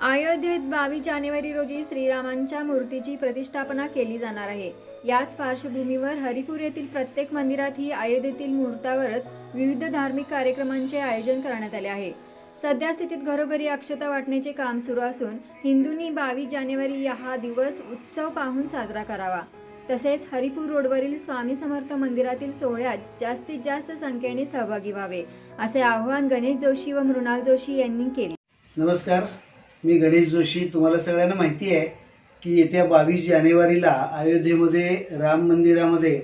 अयोध्येत बावीस जानेवारी रोजी श्रीरामांच्या मूर्तीची प्रतिष्ठापना केली जाणार आहे. याच पार्श्वभूमीवर हरिपूर येथील प्रत्येक मंदिरात ही अयोध्येतील मुहूर्तावरच विविध धार्मिक कार्यक्रमांचे आयोजन करण्यात आले आहे. सध्या स्थितीत घरोघरी अक्षता वाटण्याचे काम सुरू असून हिंदूंनी बावीस जानेवारी हा दिवस उत्सव पाहून साजरा करावा. तसेच हरिपूर रोडवरील स्वामी समर्थ मंदिरातील सोहळ्यात जास्तीत जास्त संख्येने सहभागी व्हावे असे आवाहन गणेश जोशी व मृणाल जोशी यांनी केले. नमस्कार मी गणेश जोशी. तुम्हाला सगळ्यांना माहिती आहे की येत्या बावीस जानेवारीला अयोध्येमध्ये राम मंदिरामध्ये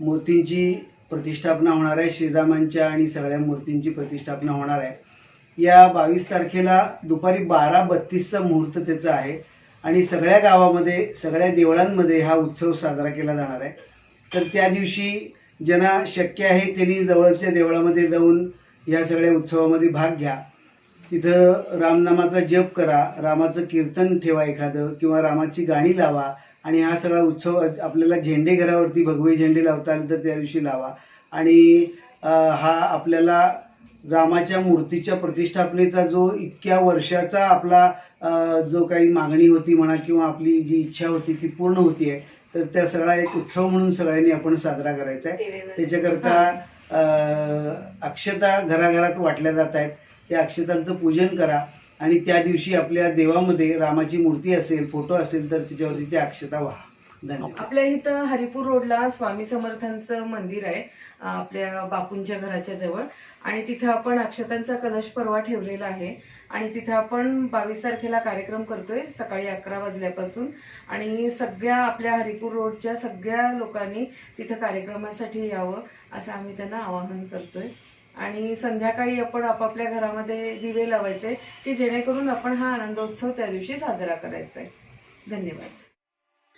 मूर्तींची प्रतिष्ठापना होणार आहे. श्रीरामांच्या आणि सगळ्या मूर्तींची प्रतिष्ठापना होणार आहे. या बावीस तारखेला दुपारी बारा बत्तीसचा मुहूर्त त्याचा आहे. आणि सगळ्या गावामध्ये सगळ्या देवळांमध्ये हा उत्सव साजरा केला जाणार आहे. तर त्या दिवशी ज्यांना शक्य आहे त्यांनी जवळच्या देवळामध्ये जाऊन या सगळ्या उत्सवामध्ये भाग घ्या. तिथं रामनामाचा जप करा रामाचं कीर्तन ठेवा एखादं किंवा रामाची गाणी लावा आणि हा सगळा उत्सव आपल्याला झेंडे घरावरती भगवे झेंडे लावता आले तर त्या दिवशी लावा. आणि हा आपल्याला रामाच्या मूर्तीच्या प्रतिष्ठापनेचा जो इतक्या वर्षाचा आपला जो काही मागणी होती म्हणा किंवा आपली जी इच्छा होती ती पूर्ण होती आहे तर त्या सगळा एक उत्सव म्हणून सगळ्यांनी आपण साजरा करायचा आहे. त्याच्याकरता अक्षता घराघरात वाटल्या जात आहेत. त्या अक्षतांचं पूजन करा. आणि त्या दिवशी आपल्या देवामध्ये रामाची मूर्ती असेल फोटो असेल तर त्याच्यावरती त्या अक्षता व्हा. आपल्या इथं हरिपूर रोडला स्वामी समर्थांचं मंदिर आहे आपल्या बापूंच्या घराच्या जवळ. आणि तिथं आपण अक्षतांचा कलश परवा ठेवलेला आहे. आणि तिथं आपण बावीस तारखेला कार्यक्रम करतोय सकाळी अकरा वाजल्यापासून. आणि सगळ्या आपल्या हरिपूर रोडच्या सगळ्या लोकांनी तिथं कार्यक्रमासाठी यावं असं आम्ही त्यांना आवाहन करतोय. आणि संध्याकाळी आपण आपापल्या घरामध्ये दिवे लावायचे की जेणेकरून आपण हा आनंदोत्सव त्या दिवशी साजरा करायचा आहे. धन्यवाद.